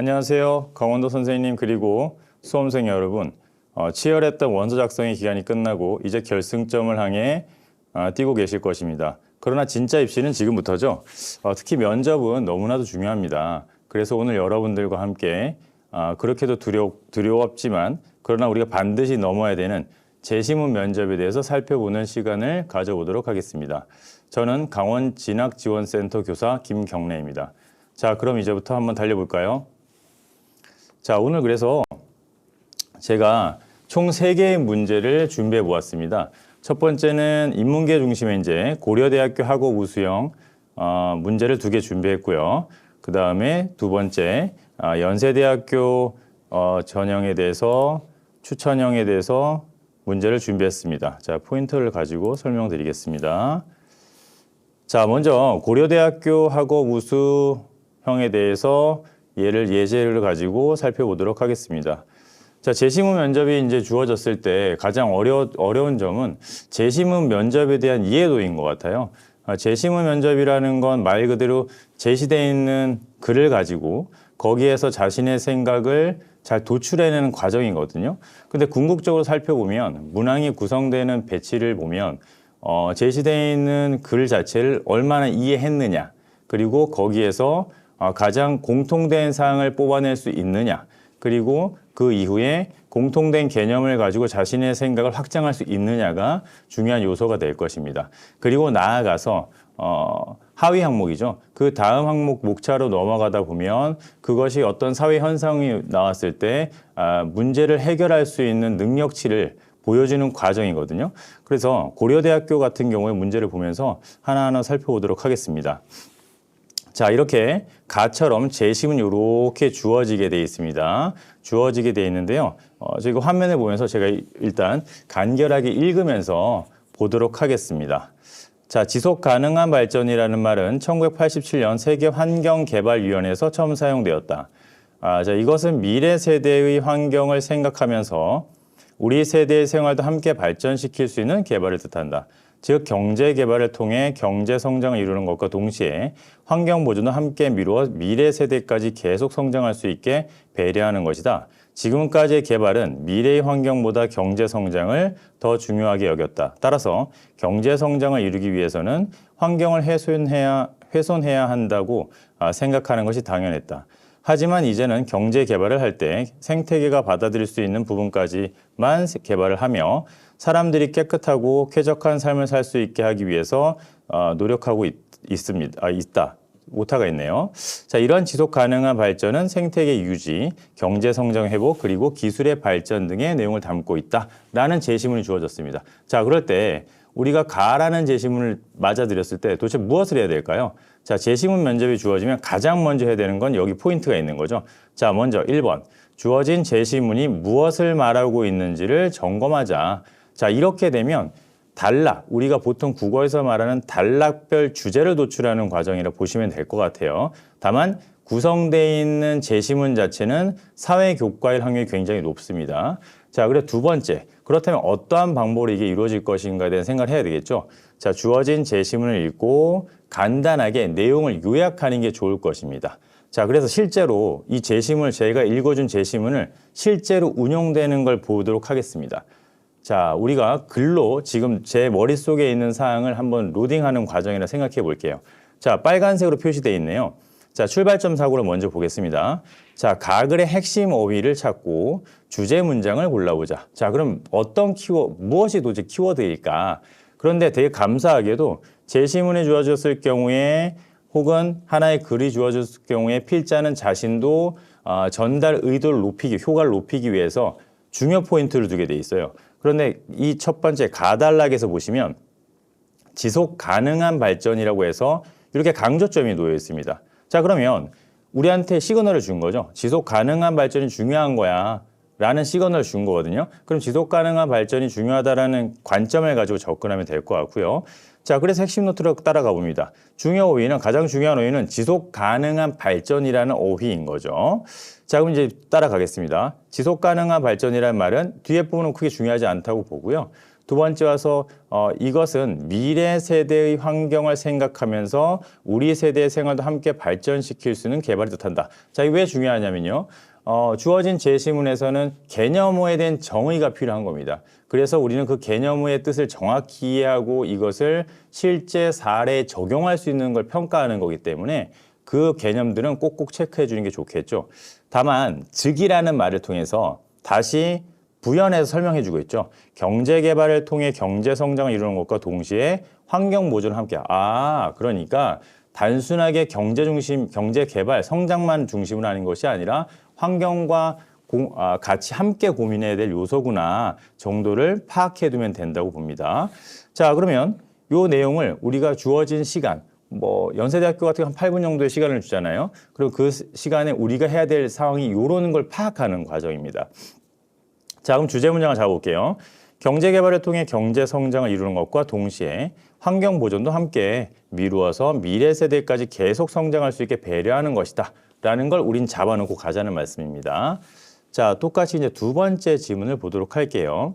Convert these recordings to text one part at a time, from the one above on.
안녕하세요. 강원도 선생님 그리고 수험생 여러분. 어, 치열했던 원서 작성의 기간이 끝나고 이제 결승점을 향해 아, 뛰고 계실 것입니다. 그러나 진짜 입시는 지금부터죠. 어, 특히 면접은 너무나도 중요합니다. 그래서 오늘 여러분들과 함께 아, 그렇게도 두려, 두려웠지만 그러나 우리가 반드시 넘어야 되는 재시문 면접에 대해서 살펴보는 시간을 가져보도록 하겠습니다. 저는 강원 진학지원센터 교사 김경래입니다. 자, 그럼 이제부터 한번 달려볼까요? 자, 오늘 그래서 제가 총 세개의 문제를 준비해 보았습니다. 첫 번째는 인문계 중심의 이제 고려대학교 학업 우수형 어, 문제를 두 개 준비했고요. 그 다음에 두 번째 아, 연세대학교 어, 전형에 대해서 추천형에 대해서 문제를 준비했습니다. 자, 포인트를 가지고 설명드리겠습니다. 자, 먼저 고려대학교 학업 우수형에 대해서 예를 예제를 가지고 살펴보도록 하겠습니다. 자, 재시문 면접이 이제 주어졌을 때 가장 어려, 어려운 점은 재시문 면접에 대한 이해도인 것 같아요. 아, 재시문 면접이라는 건 말 그대로 제시되어 있는 글을 가지고 거기에서 자신의 생각을 잘 도출해내는 과정이거든요. 근데 궁극적으로 살펴보면 문항이 구성되는 배치를 보면 어, 제시되어 있는 글 자체를 얼마나 이해했느냐 그리고 거기에서 어, 가장 공통된 사항을 뽑아낼 수 있느냐 그리고 그 이후에 공통된 개념을 가지고 자신의 생각을 확장할 수 있느냐가 중요한 요소가 될 것입니다. 그리고 나아가서 어, 하위 항목이죠. 그 다음 항목 목차로 넘어가다 보면 그것이 어떤 사회 현상이 나왔을 때 아, 문제를 해결할 수 있는 능력치를 보여주는 과정이거든요. 그래서 고려대학교 같은 경우에 문제를 보면서 하나하나 살펴보도록 하겠습니다. 자, 이렇게 가처럼 재심은 이렇게 주어지게 되어 있습니다. 주어지게 되어 있는데요. 어, 지금 화면에 보면서 제가 일단 간결하게 읽으면서 보도록 하겠습니다. 자, 지속 가능한 발전이라는 말은 1987년 세계 환경개발위원회에서 처음 사용되었다. 아, 자, 이것은 미래 세대의 환경을 생각하면서 우리 세대의 생활도 함께 발전시킬 수 있는 개발을 뜻한다. 즉 경제 개발을 통해 경제 성장을 이루는 것과 동시에 환경 보존을 함께 미루어 미래 세대까지 계속 성장할 수 있게 배려하는 것이다. 지금까지의 개발은 미래의 환경보다 경제 성장을 더 중요하게 여겼다. 따라서 경제 성장을 이루기 위해서는 환경을 훼손해야 훼손해야 한다고 아, 생각하는 것이 당연했다. 하지만 이제는 경제 개발을 할 때 생태계가 받아들일 수 있는 부분까지만 개발을 하며 사람들이 깨끗하고 쾌적한 삶을 살 수 있게 하기 위해서 어, 노력하고 있, 있습니다. 아, 있다. 오타가 있네요. 자, 이러한 지속 가능한 발전은 생태계 유지, 경제 성장 회복, 그리고 기술의 발전 등의 내용을 담고 있다라는 제시문이 주어졌습니다. 자, 그럴 때 우리가 가라는 제시문을 맞아들였을 때 도대체 무엇을 해야 될까요? 자, 제시문 면접이 주어지면 가장 먼저 해야 되는 건 여기 포인트가 있는 거죠. 자, 먼저 1번. 주어진 제시문이 무엇을 말하고 있는지를 점검하자. 자, 이렇게 되면 단락, 우리가 보통 국어에서 말하는 단락별 주제를 도출하는 과정이라 보시면 될 것 같아요. 다만 구성되어 있는 제시문 자체는 사회 교과일 확률이 굉장히 높습니다. 자, 그리고 두 번째. 그렇다면 어떠한 방법으로 이게 이루어질 것인가에 대한 생각을 해야 되겠죠. 자, 주어진 제시문을 읽고 간단하게 내용을 요약하는 게 좋을 것입니다. 자, 그래서 실제로 이 제시문을 제가 읽어준 제시문을 실제로 운용되는 걸 보도록 하겠습니다. 자, 우리가 글로 지금 제 머릿속에 있는 사항을 한번 로딩하는 과정이라 생각해 볼게요. 자, 빨간색으로 표시되어 있네요. 자, 출발점 사고를 먼저 보겠습니다. 자, 가글의 핵심 어휘를 찾고 주제 문장을 골라보자. 자, 그럼 어떤 키워, 무엇이 도대체 키워드일까? 그런데 되게 감사하게도 제시문에 주어졌을 경우에 혹은 하나의 글이 주어졌을 경우에 필자는 자신도 어, 전달 의도를 높이기, 효과를 높이기 위해서 중요 포인트를 두게 돼 있어요. 그런데 이 첫 번째 가단락에서 보시면 지속 가능한 발전이라고 해서 이렇게 강조점이 놓여 있습니다. 자, 그러면 우리한테 시그널을 준 거죠. 지속 가능한 발전이 중요한 거야. 라는 시그널을 준 거거든요. 그럼 지속 가능한 발전이 중요하다라는 관점을 가지고 접근하면 될 것 같고요. 자, 그래서 핵심 노트로 따라가 봅니다. 중요 어휘는 가장 중요한 어휘는 지속 가능한 발전이라는 어휘인 거죠. 자, 그럼 이제 따라가겠습니다. 지속 가능한 발전이라는 말은 뒤에 부분은 크게 중요하지 않다고 보고요. 두 번째 와서 어, 이것은 미래 세대의 환경을 생각하면서 우리 세대의 생활도 함께 발전시킬 수 있는 개발을 뜻한다. 자, 이게 왜 중요하냐면요. 어, 주어진 제시문에서는 개념어에 대한 정의가 필요한 겁니다. 그래서 우리는 그 개념어의 뜻을 정확히 이해하고 이것을 실제 사례에 적용할 수 있는 걸 평가하는 거기 때문에 그 개념들은 꼭꼭 체크해 주는 게 좋겠죠. 다만 즉이라는 말을 통해서 다시 부연해서 설명해 주고 있죠. 경제 개발을 통해 경제 성장을 이루는 것과 동시에 환경 보존을 함께. 아, 그러니까 단순하게 경제 중심, 경제 개발, 성장만 중심으로 하는 것이 아니라 환경과 공, 아, 같이 함께 고민해야 될 요소구나 정도를 파악해 두면 된다고 봅니다. 자, 그러면 요 내용을 우리가 주어진 시간, 뭐 연세대학교 같은 한 8분 정도의 시간을 주잖아요. 그리고 그 시- 시간에 우리가 해야 될 상황이 요러는 걸 파악하는 과정입니다. 자, 그럼 주제 문장을 잡아볼게요. 경제 개발을 통해 경제 성장을 이루는 것과 동시에 환경 보존도 함께 미루어서 미래 세대까지 계속 성장할 수 있게 배려하는 것이다. 라는 걸 우린 잡아놓고 가자는 말씀입니다. 자, 똑같이 이제 두 번째 지문을 보도록 할게요.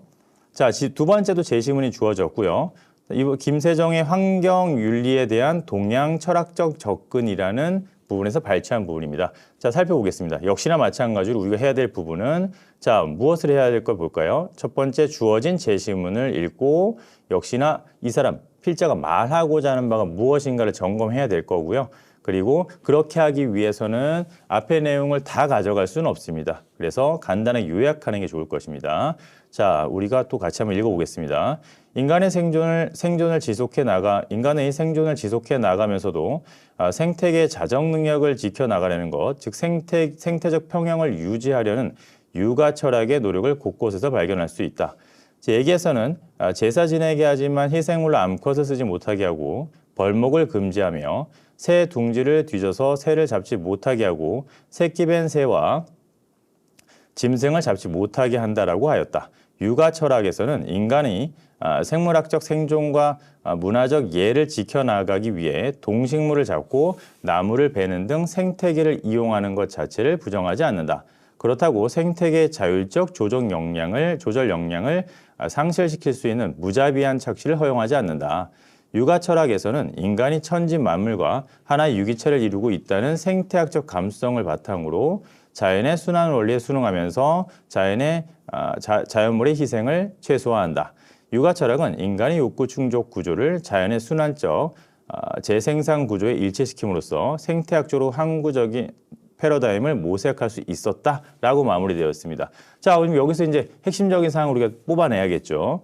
자, 지- 두 번째도 제시문이 주어졌고요. 이 김세정의 환경 윤리에 대한 동양 철학적 접근이라는 부분에서 발췌한 부분입니다. 자, 살펴보겠습니다. 역시나 마찬가지로 우리가 해야 될 부분은 자, 무엇을 해야 될 걸 볼까요? 첫 번째 주어진 제시문을 읽고 역시나 이 사람 필자가 말하고자 하는 바가 무엇인가를 점검해야 될 거고요. 그리고 그렇게 하기 위해서는 앞의 내용을 다 가져갈 수는 없습니다. 그래서 간단하게 요약하는 게 좋을 것입니다. 자, 우리가 또 같이 한번 읽어보겠습니다. 인간의 생존을 생존을 지속해 나가 인간의 생존을 지속해 나가면서도 아, 생태계 자정 능력을 지켜 나가려는 것, 즉 생태 생태적 평형을 유지하려는 육아 철학의 노력을 곳곳에서 발견할 수 있다. 제 얘기에서는 아, 제사 지내게 하지만 희생물로 암컷을 쓰지 못하게 하고 벌목을 금지하며 새 둥지를 뒤져서 새를 잡지 못하게 하고 새끼 벤 새와 짐승을 잡지 못하게 한다라고 하였다. 육아 철학에서는 인간이 아, 생물학적 생존과 아, 문화적 예를 지켜나가기 위해 동식물을 잡고 나무를 베는 등 생태계를 이용하는 것 자체를 부정하지 않는다. 그렇다고 생태계 자율적 조정 역량을 조절 역량을 아, 상실시킬 수 있는 무자비한 착취를 허용하지 않는다. 육아 철학에서는 인간이 천지 만물과 하나의 유기체를 이루고 있다는 생태학적 감수성을 바탕으로 자연의 순환 원리에 순응하면서 자연의 아, 자, 자연물의 희생을 최소화한다. 육아 철학은 인간의 욕구 충족 구조를 자연의 순환적 아, 재생산 구조에 일치시킴으로써 생태학적으로 항구적인 패러다임을 모색할 수 있었다라고 마무리되었습니다. 자, 그럼 여기서 이제 핵심적인 사항을 우리가 뽑아내야겠죠.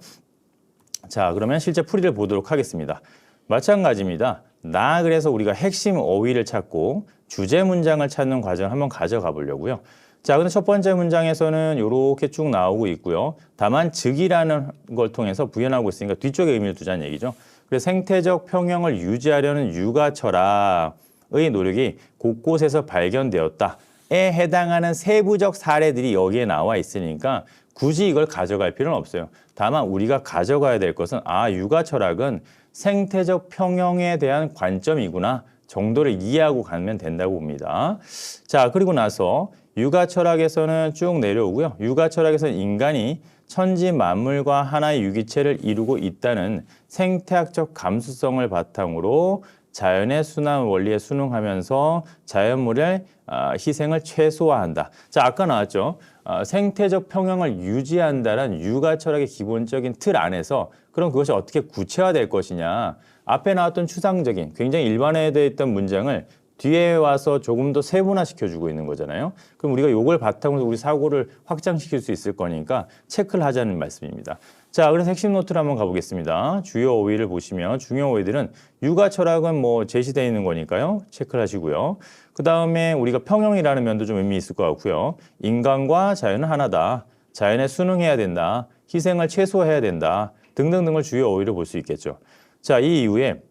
자, 그러면 실제 풀이를 보도록 하겠습니다. 마찬가지입니다. 나 그래서 우리가 핵심 어휘를 찾고 주제 문장을 찾는 과정을 한번 가져가 보려고요. 자, 근데 첫 번째 문장에서는 이렇게 쭉 나오고 있고요. 다만 즉이라는 걸 통해서 부연하고 있으니까 뒤쪽에 의미를 두자는 얘기죠. 그래서 생태적 평형을 유지하려는 육아 철학의 노력이 곳곳에서 발견되었다. 에 해당하는 세부적 사례들이 여기에 나와 있으니까 굳이 이걸 가져갈 필요는 없어요. 다만 우리가 가져가야 될 것은 아 육아 철학은 생태적 평형에 대한 관점이구나 정도를 이해하고 가면 된다고 봅니다. 자 그리고 나서 육아 철학에서는 쭉 내려오고요. 육아 철학에서는 인간이 천지 만물과 하나의 유기체를 이루고 있다는 생태학적 감수성을 바탕으로 자연의 순환 원리에 순응하면서 자연물의 아, 희생을 최소화한다. 자, 아까 나왔죠. 아, 생태적 평형을 유지한다는 육아 철학의 기본적인 틀 안에서 그럼 그것이 어떻게 구체화될 것이냐. 앞에 나왔던 추상적인 굉장히 일반화되어 있던 문장을 뒤에 와서 조금 더 세분화시켜주고 있는 거잖아요. 그럼 우리가 요걸 바탕으로 우리 사고를 확장시킬 수 있을 거니까 체크를 하자는 말씀입니다. 자, 그래서 핵심 노트를 한번 가보겠습니다. 주요 어휘를 보시면 중요 어휘들은 육아 철학은 뭐 제시되어 있는 거니까요. 체크를 하시고요. 그 다음에 우리가 평형이라는 면도 좀 의미 있을 것 같고요. 인간과 자연은 하나다. 자연에 순응해야 된다. 희생을 최소화해야 된다. 등등등을 주요 어휘를 볼 수 있겠죠. 자, 이 이후에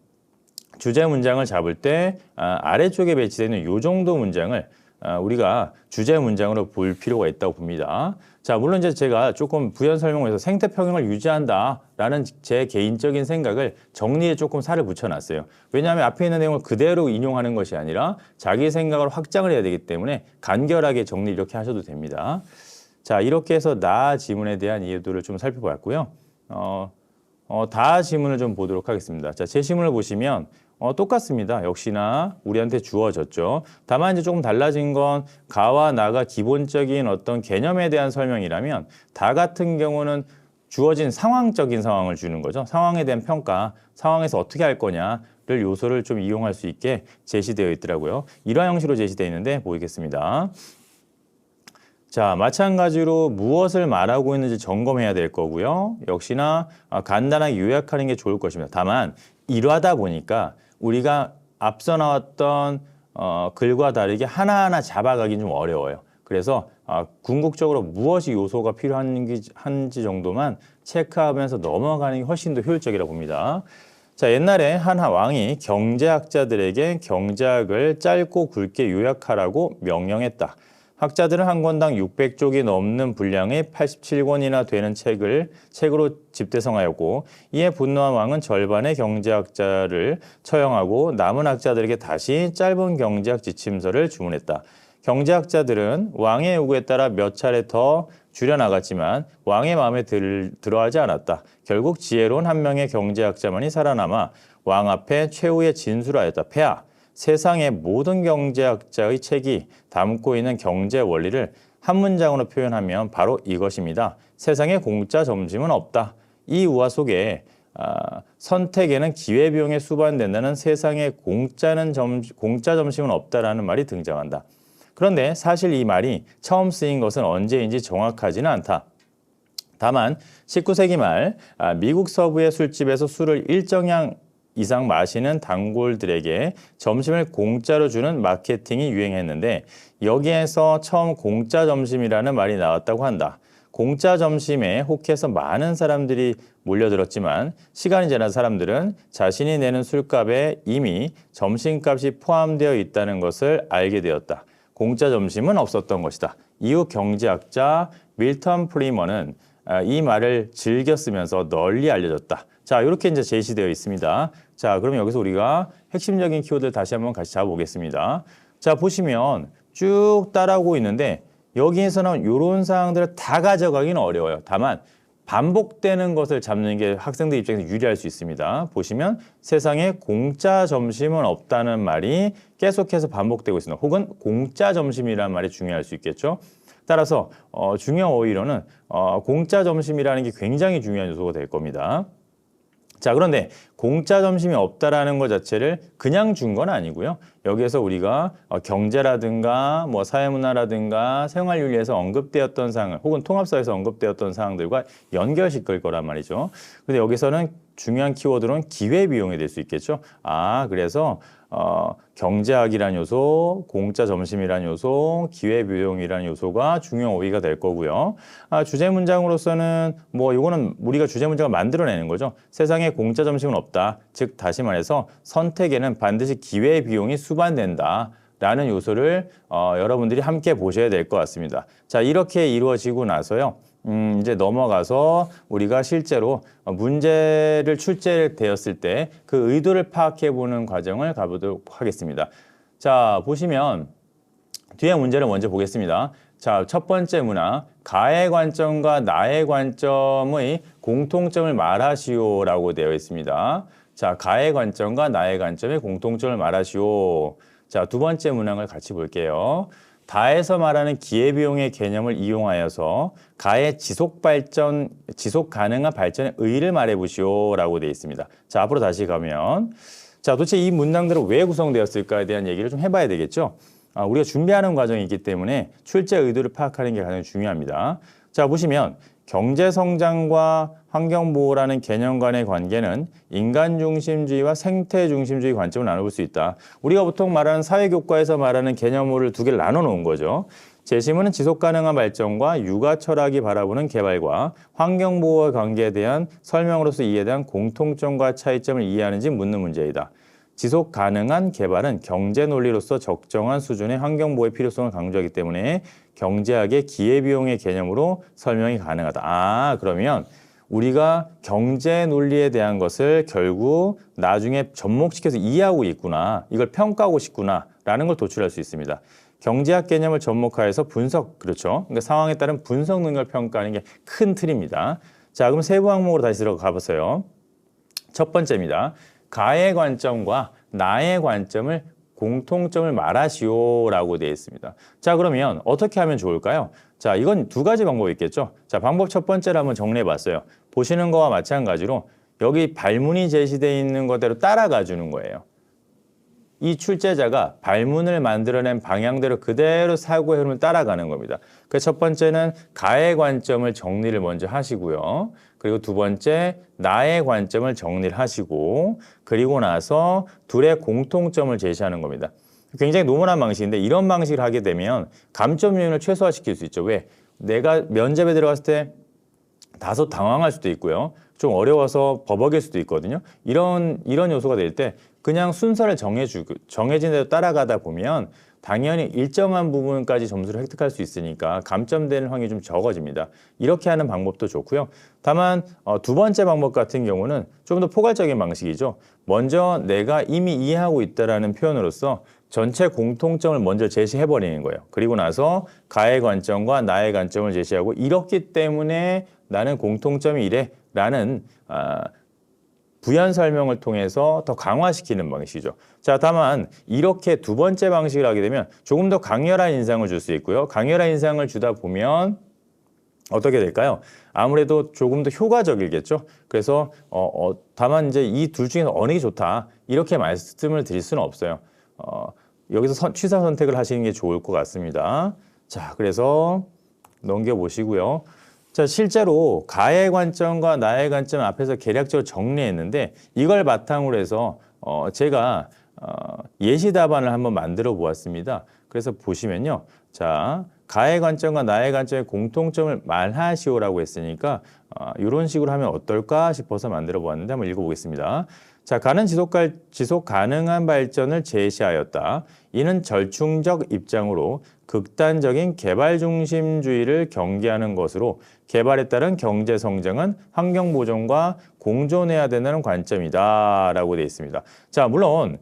주제 문장을 잡을 때 아, 아래쪽에 배치되어 있는 요 정도 문장을 아, 우리가 주제 문장으로 볼 필요가 있다고 봅니다. 자, 물론 이제 제가 조금 부연 설명에서 생태 평형을 유지한다라는 제 개인적인 생각을 정리에 조금 살을 붙여놨어요. 왜냐하면 앞에 있는 내용을 그대로 인용하는 것이 아니라 자기 생각을 확장을 해야 되기 때문에 간결하게 정리 이렇게 하셔도 됩니다. 자, 이렇게 해서 나 지문에 대한 이해도를 좀 살펴봤고요. 어, 어, 다 지문을 좀 보도록 하겠습니다. 자, 제 지문을 보시면 어, 똑같습니다. 역시나 우리한테 주어졌죠. 다만 이제 조금 달라진 건 가와 나가 기본적인 어떤 개념에 대한 설명이라면 다 같은 경우는 주어진 상황적인 상황을 주는 거죠. 상황에 대한 평가, 상황에서 어떻게 할 거냐를 요소를 좀 이용할 수 있게 제시되어 있더라고요. 이러한 형식으로 제시되어 있는데 보이겠습니다. 자, 마찬가지로 무엇을 말하고 있는지 점검해야 될 거고요. 역시나 아, 간단하게 요약하는 게 좋을 것입니다. 다만 이러하다 보니까 우리가 앞서 나왔던 어, 글과 다르게 하나하나 잡아가긴 좀 어려워요. 그래서 아, 궁극적으로 무엇이 요소가 필요한지 한지 정도만 체크하면서 넘어가는 게 훨씬 더 효율적이라고 봅니다. 자, 옛날에 한 왕이 경제학자들에게 경제학을 짧고 굵게 요약하라고 명령했다. 학자들은 한 권당 600쪽이 넘는 분량의 87권이나 되는 책을 책으로 집대성하였고 이에 분노한 왕은 절반의 경제학자를 처형하고 남은 학자들에게 다시 짧은 경제학 지침서를 주문했다. 경제학자들은 왕의 요구에 따라 몇 차례 더 줄여나갔지만 왕의 마음에 들, 들어하지 않았다. 결국 지혜로운 한 명의 경제학자만이 살아남아 왕 앞에 최후의 진술하였다. 폐하, 세상의 모든 경제학자의 책이 담고 있는 경제 원리를 한 문장으로 표현하면 바로 이것입니다. 세상에 공짜 점심은 없다. 이 우화 속에 아, 선택에는 기회비용에 수반된다는 세상에 공짜는 점, 공짜 점심은 없다라는 말이 등장한다. 그런데 사실 이 말이 처음 쓰인 것은 언제인지 정확하지는 않다. 다만 19세기 말 아, 미국 서부의 술집에서 술을 일정량 이상 마시는 단골들에게 점심을 공짜로 주는 마케팅이 유행했는데 여기에서 처음 공짜 점심이라는 말이 나왔다고 한다. 공짜 점심에 혹해서 많은 사람들이 몰려들었지만 시간이 지난 사람들은 자신이 내는 술값에 이미 점심값이 포함되어 있다는 것을 알게 되었다. 공짜 점심은 없었던 것이다. 이후 경제학자 밀턴 아, 이 말을 즐겨 쓰면서 널리 알려졌다. 자, 이렇게 이제 제시되어 있습니다. 자, 그럼 여기서 우리가 핵심적인 키워드를 다시 한번 같이 잡아보겠습니다. 자, 보시면 쭉 따라오고 있는데 여기에서는 이런 사항들을 다 가져가기는 어려워요. 다만 반복되는 것을 잡는 게 학생들 입장에서 유리할 수 있습니다. 보시면 세상에 공짜 점심은 없다는 말이 계속해서 반복되고 있습니다. 혹은 공짜 점심이라는 말이 중요할 수 있겠죠. 따라서 어, 중요 어휘로는 어, 공짜 점심이라는 게 굉장히 중요한 요소가 될 겁니다. 자, 그런데 공짜 점심이 없다라는 것 자체를 그냥 준 건 아니고요. 여기에서 우리가 어, 경제라든가 뭐 사회문화라든가 생활윤리에서 언급되었던 사항을 혹은 통합사에서 언급되었던 사항들과 연결시킬 거란 말이죠. 근데 여기서는 중요한 키워드는 기회비용이 될 수 있겠죠. 아, 그래서 어, 경제학이라는 요소, 공짜 점심이라는 요소, 기회비용이라는 요소가 중요 어휘가 될 거고요. 아, 주제 문장으로서는 뭐 이거는 우리가 주제 문장을 만들어내는 거죠. 세상에 공짜 점심은 없다. 즉 다시 말해서 선택에는 반드시 기회비용이 수반된다. 라는 요소를 어, 여러분들이 함께 보셔야 될 것 같습니다. 자, 이렇게 이루어지고 나서요. 음, 이제 넘어가서 우리가 실제로 문제를 출제되었을 때 그 의도를 파악해 보는 과정을 가보도록 하겠습니다. 자, 보시면 뒤에 문제를 먼저 보겠습니다. 자, 첫 번째 문화. 가의 관점과 나의 관점의 공통점을 말하시오라고 되어 있습니다. 자, 가의 관점과 나의 관점의 공통점을 말하시오. 자, 두 번째 문항을 같이 볼게요. 다에서 말하는 기회비용의 개념을 이용하여서 가의 지속 발전, 지속 가능한 발전의 의의를 말해 보시오라고 되어 있습니다. 자, 앞으로 다시 가면 자, 도대체 이 문장들은 왜 구성되었을까에 대한 얘기를 좀 해봐야 되겠죠. 아, 우리가 준비하는 과정이 있기 때문에 출제 의도를 파악하는 게 가장 중요합니다. 자, 보시면 경제 성장과 환경 보호라는 개념 간의 관계는 인간 중심주의와 생태 중심주의 관점을 나눠볼 수 있다. 우리가 보통 말하는 사회 교과에서 말하는 개념을 두 개를 나눠 놓은 거죠. 제시문은 지속 가능한 발전과 육아 철학이 바라보는 개발과 환경 보호의 관계에 대한 설명으로서 이에 대한 공통점과 차이점을 이해하는지 묻는 문제이다. 지속 가능한 개발은 경제 논리로서 적정한 수준의 환경 보호의 필요성을 강조하기 때문에 경제학의 기회비용의 개념으로 설명이 가능하다. 아, 그러면 우리가 경제 논리에 대한 것을 결국 나중에 접목시켜서 이해하고 있구나. 이걸 평가하고 싶구나. 라는 걸 도출할 수 있습니다. 경제학 개념을 접목하여서 분석, 그렇죠. 그러니까 상황에 따른 분석 능력을 평가하는 게 큰 틀입니다. 자, 그럼 세부 항목으로 다시 들어가 보세요. 첫 번째입니다. 가의 관점과 나의 관점을 공통점을 말하시오라고 되어 있습니다. 자, 그러면 어떻게 하면 좋을까요? 자, 이건 두 가지 방법이 있겠죠. 자, 방법 첫 번째를 한번 정리해 봤어요. 보시는 거와 마찬가지로 여기 발문이 제시되어 있는 거대로 따라가 주는 거예요. 이 출제자가 발문을 만들어낸 방향대로 그대로 사고의 흐름을 따라가는 겁니다. 그 첫 번째는 가의 관점을 정리를 먼저 하시고요. 그리고 두 번째 나의 관점을 정리를 하시고 그리고 나서 둘의 공통점을 제시하는 겁니다. 굉장히 노멀한 방식인데 이런 방식을 하게 되면 감점 요인을 최소화시킬 수 있죠. 왜? 내가 면접에 들어갔을 때 다소 당황할 수도 있고요. 좀 어려워서 버벅일 수도 있거든요. 이런 이런 요소가 될 때 그냥 순서를 정해주고 정해진 대로 따라가다 보면 당연히 일정한 부분까지 점수를 획득할 수 있으니까 감점되는 확률이 좀 적어집니다. 이렇게 하는 방법도 좋고요. 다만 어, 두 번째 방법 같은 경우는 좀더 포괄적인 방식이죠. 먼저 내가 이미 이해하고 있다라는 표현으로서 전체 공통점을 먼저 제시해 버리는 거예요. 그리고 나서 가의 관점과 나의 관점을 제시하고 이렇기 때문에 나는 공통점이 이래 라는 아, 부연 설명을 통해서 더 강화시키는 방식이죠. 자, 다만 이렇게 두 번째 방식을 하게 되면 조금 더 강렬한 인상을 줄 수 있고요. 강렬한 인상을 주다 보면 어떻게 될까요? 아무래도 조금 더 효과적이겠죠. 그래서 어, 어, 다만 이제 이 둘 중에서 어느 게 좋다 이렇게 말씀을 드릴 수는 없어요. 어, 여기서 선, 취사 선택을 하시는 게 좋을 것 같습니다. 자, 그래서 넘겨 보시고요. 자, 실제로 가의 관점과 나의 관점 앞에서 계략적으로 정리했는데 이걸 바탕으로 해서 어, 제가 어, 예시 답안을 한번 만들어 보았습니다. 그래서 보시면요. 자, 가의 관점과 나의 관점의 공통점을 말하시오라고 했으니까 어, 이런 식으로 하면 어떨까 싶어서 만들어 보았는데 한번 읽어보겠습니다. 자, 가는 지속, 가, 지속 가능한 발전을 제시하였다. 이는 절충적 입장으로 극단적인 개발 중심주의를 경계하는 것으로 개발에 따른 경제 성장은 환경 보존과 공존해야 된다는 관점이다 라고 되어 있습니다. 자, 물론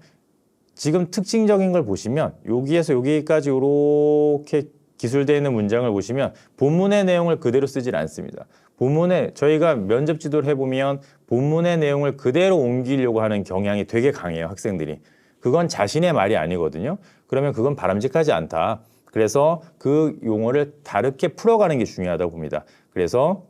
지금 특징적인 걸 보시면 여기에서 여기까지 이렇게 기술되어 있는 문장을 보시면 본문의 내용을 그대로 쓰질 않습니다. 본문에 저희가 면접 지도를 해보면 본문의 내용을 그대로 옮기려고 하는 경향이 되게 강해요 학생들이. 그건 자신의 말이 아니거든요. 그러면 그건 바람직하지 않다. 그래서 그 용어를 다르게 풀어가는 게 중요하다고 봅니다. 그래서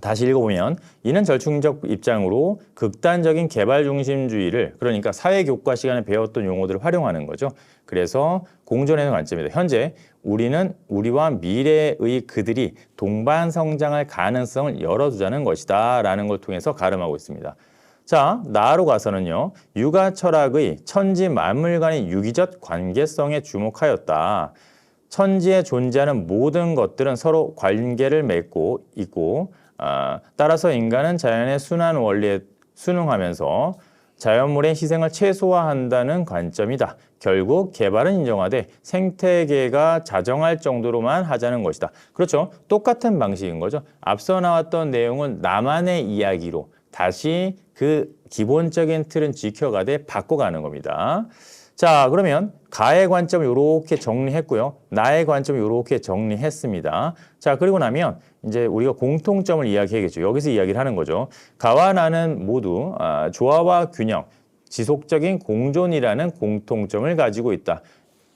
다시 읽어보면 이는 절충적 입장으로 극단적인 개발 중심주의를 그러니까 사회 교과 시간에 배웠던 용어들을 활용하는 거죠. 그래서 공존하는 관점입니다. 현재 우리는 우리와 미래의 그들이 동반 성장할 가능성을 열어두자는 것이다 라는 걸 통해서 가름하고 있습니다. 자, 나로 가서는요. 육아 철학의 천지 만물 간의 유기적 관계성에 주목하였다. 천지에 존재하는 모든 것들은 서로 관계를 맺고 있고 아, 따라서 인간은 자연의 순환 원리에 순응하면서 자연물의 희생을 최소화한다는 관점이다. 결국 개발은 인정하되 생태계가 자정할 정도로만 하자는 것이다. 그렇죠. 똑같은 방식인 거죠. 앞서 나왔던 내용은 나만의 이야기로 다시 그 기본적인 틀은 지켜가되 바꿔가는 겁니다. 자, 그러면 가의 관점을 이렇게 정리했고요. 나의 관점을 이렇게 정리했습니다. 자, 그리고 나면 이제 우리가 공통점을 이야기하겠죠. 여기서 이야기를 하는 거죠. 가와 나는 모두 아, 조화와 균형, 지속적인 공존이라는 공통점을 가지고 있다.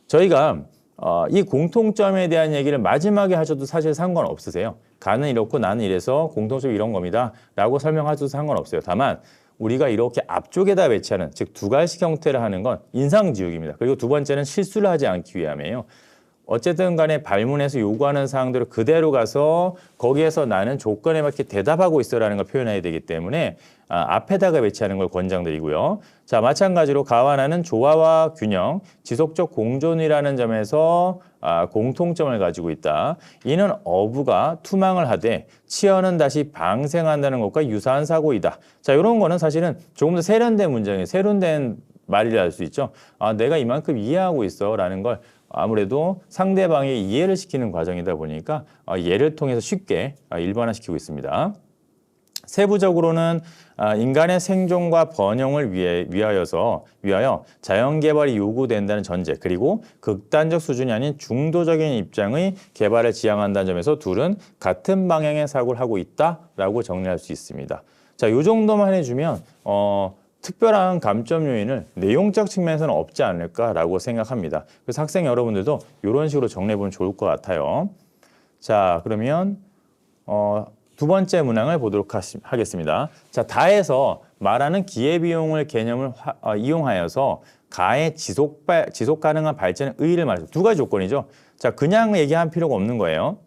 저희가 어, 이 공통점에 대한 얘기를 마지막에 하셔도 사실 상관없으세요. 가는 이렇고 나는 이래서 공통점이 이런 겁니다. 라고 설명하셔도 상관없어요. 다만 우리가 이렇게 앞쪽에다 배치하는 즉 두갈식 형태를 하는 건 인상지우기입니다. 그리고 두 번째는 실수를 하지 않기 위함이에요. 어쨌든 간에 발문에서 요구하는 사항들을 그대로 가서 거기에서 나는 조건에 맞게 대답하고 있어라는 걸 표현해야 되기 때문에 아, 앞에다가 배치하는 걸 권장드리고요. 자, 마찬가지로 가와 나는 조화와 균형, 지속적 공존이라는 점에서 아, 공통점을 가지고 있다. 이는 어부가 투망을 하되 치어는 다시 방생한다는 것과 유사한 사고이다. 자, 이런 거는 사실은 조금 더 세련된 문장이에요. 세련된 말이라 할 수 있죠. 아, 내가 이만큼 이해하고 있어라는 걸 아무래도 상대방의 이해를 시키는 과정이다 보니까 어, 예를 통해서 쉽게 어, 일반화시키고 있습니다. 세부적으로는 아, 인간의 생존과 번영을 위해 위하여서 위하여 자연 개발이 요구된다는 전제 그리고 극단적 수준이 아닌 중도적인 입장의 개발을 지향한다는 점에서 둘은 같은 방향의 사고를 하고 있다라고 정리할 수 있습니다. 자, 요 정도만 해주면 어, 특별한 감점 요인을 내용적 측면에서는 없지 않을까라고 생각합니다. 그래서 학생 여러분들도 이런 식으로 정리해보면 좋을 것 같아요. 자, 그러면 어, 두 번째 문항을 보도록 하겠습니다. 자, 다에서 말하는 기회비용을 개념을 화- 어, 이용하여서 가의 지속, 발, 지속 가능한 발전의 의의를 말해서 두 가지 조건이죠. 자, 그냥 얘기할 필요가 없는 거예요.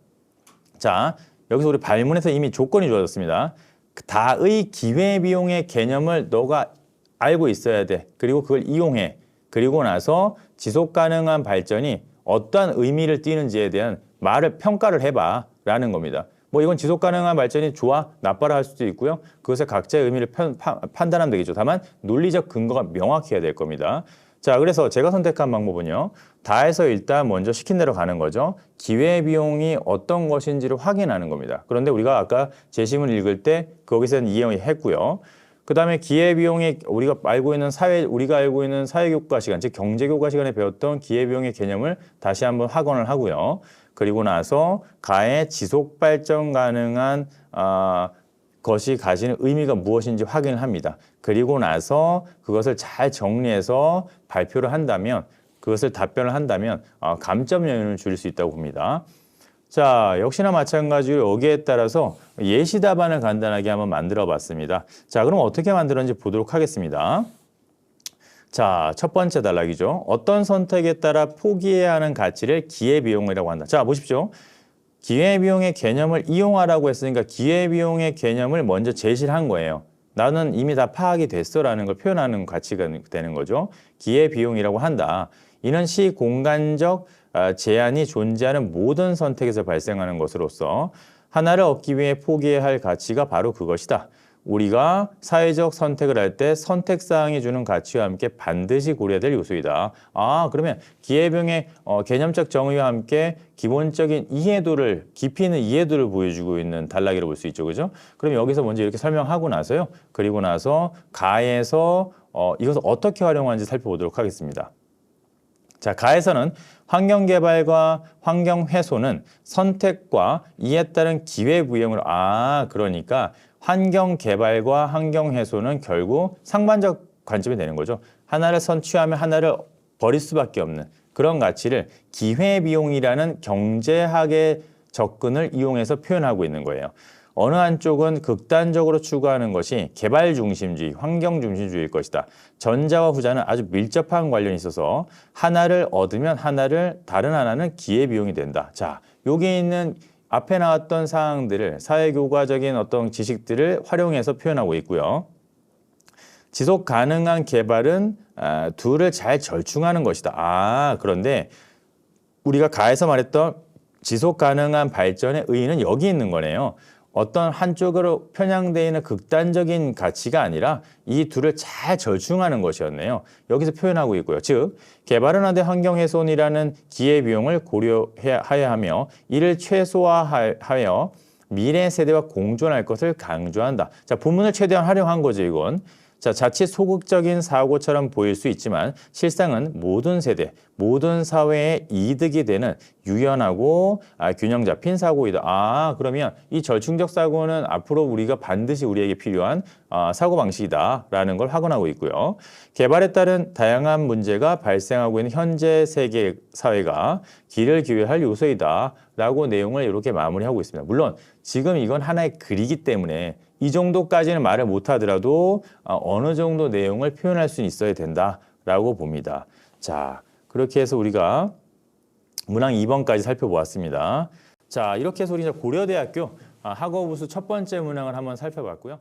자, 여기서 우리 발문에서 이미 조건이 주어졌습니다. 그 다의 기회비용의 개념을 너가 알고 있어야 돼. 그리고 그걸 이용해. 그리고 나서 지속 가능한 발전이 어떠한 의미를 띠는지에 대한 말을 평가를 해봐. 라는 겁니다. 뭐 이건 지속 가능한 발전이 좋아, 나빠라 할 수도 있고요. 그것의 각자의 의미를 편- 파- 판단하면 되겠죠. 다만 논리적 근거가 명확해야 될 겁니다. 자, 그래서 제가 선택한 방법은요. 다해서 일단 먼저 시킨 대로 가는 거죠. 기회비용이 어떤 것인지를 확인하는 겁니다. 그런데 우리가 아까 제시문 읽을 때 거기서는 이해를 했고요. 그 다음에 기회비용이 우리가 알고 있는 사회, 우리가 알고 있는 사회교과 시간, 즉 경제교과 시간에 배웠던 기회비용의 개념을 다시 한번 확언을 하고요. 그리고 나서 가의 지속 발전 가능한 아, 것이 가지는 의미가 무엇인지 확인을 합니다. 그리고 나서 그것을 잘 정리해서 발표를 한다면 그것을 답변을 한다면 어, 감점 요인을 줄일 수 있다고 봅니다. 자, 역시나 마찬가지로 여기에 따라서 예시 답안을 간단하게 한번 만들어 봤습니다. 자, 그럼 어떻게 만들었는지 보도록 하겠습니다. 자, 첫 번째 단락이죠. 어떤 선택에 따라 포기해야 하는 가치를 기회비용이라고 한다. 자, 보십시오. 기회비용의 개념을 이용하라고 했으니까 기회비용의 개념을 먼저 제시를 한 거예요. 나는 이미 다 파악이 됐어라는 걸 표현하는 가치가 되는 거죠. 기회비용이라고 한다. 이는 시공간적 아, 제한이 존재하는 모든 선택에서 발생하는 것으로서 하나를 얻기 위해 포기해야 할 가치가 바로 그것이다. 우리가 사회적 선택을 할 때 선택 사항이 주는 가치와 함께 반드시 고려해야 될 요소이다. 아, 그러면 기회병의 어, 개념적 정의와 함께 기본적인 이해도를 깊이 있는 이해도를 보여주고 있는 단락이라고 볼 수 있죠. 그죠? 그럼 여기서 먼저 이렇게 설명하고 나서요. 그리고 나서 가에서 어, 이것을 어떻게 활용하는지 살펴보도록 하겠습니다. 자, 가에서는 환경 개발과 환경 훼손은 선택과 이에 따른 기회 부여으로 아, 그러니까 환경 개발과 환경 훼손은 결국 상반적 관점이 되는 거죠. 하나를 선취하면 하나를 버릴 수밖에 없는 그런 가치를 기회 비용이라는 경제학의 접근을 이용해서 표현하고 있는 거예요. 어느 한쪽은 극단적으로 추구하는 것이 개발 중심주의, 환경 중심주의일 것이다. 전자와 후자는 아주 밀접한 관련이 있어서 하나를 얻으면 하나를 다른 하나는 기회 비용이 된다. 자, 여기 있는 앞에 나왔던 사항들을 사회교과적인 어떤 지식들을 활용해서 표현하고 있고요. 지속 가능한 개발은 아, 둘을 잘 절충하는 것이다. 아, 그런데 우리가 가에서 말했던 지속 가능한 발전의 의의는 여기 있는 거네요. 어떤 한쪽으로 편향되어 있는 극단적인 가치가 아니라 이 둘을 잘 절충하는 것이었네요. 여기서 표현하고 있고요. 즉, 개발은 하되 환경 훼손이라는 기회비용을 고려해야 하며 이를 최소화하여 미래 세대와 공존할 것을 강조한다. 자, 부문을 최대한 활용한 거죠, 이건. 자, 자칫 소극적인 사고처럼 보일 수 있지만 실상은 모든 세대, 모든 사회에 이득이 되는 유연하고 아, 균형 잡힌 사고이다. 아, 그러면 이 절충적 사고는 앞으로 우리가 반드시 우리에게 필요한 아, 사고 방식이다라는 걸 확언하고 있고요. 개발에 따른 다양한 문제가 발생하고 있는 현재 세계 사회가 길을 기회할 요소이다라고 내용을 이렇게 마무리하고 있습니다. 물론 지금 이건 하나의 글이기 때문에 이 정도까지는 말을 못하더라도 어, 어느 정도 내용을 표현할 수 있어야 된다라고 봅니다. 자, 그렇게 해서 우리가 문항 2번까지 살펴보았습니다. 자, 이렇게 해서 우리 이제 고려대학교 아, 학업우수 첫 번째 문항을 한번 살펴봤고요.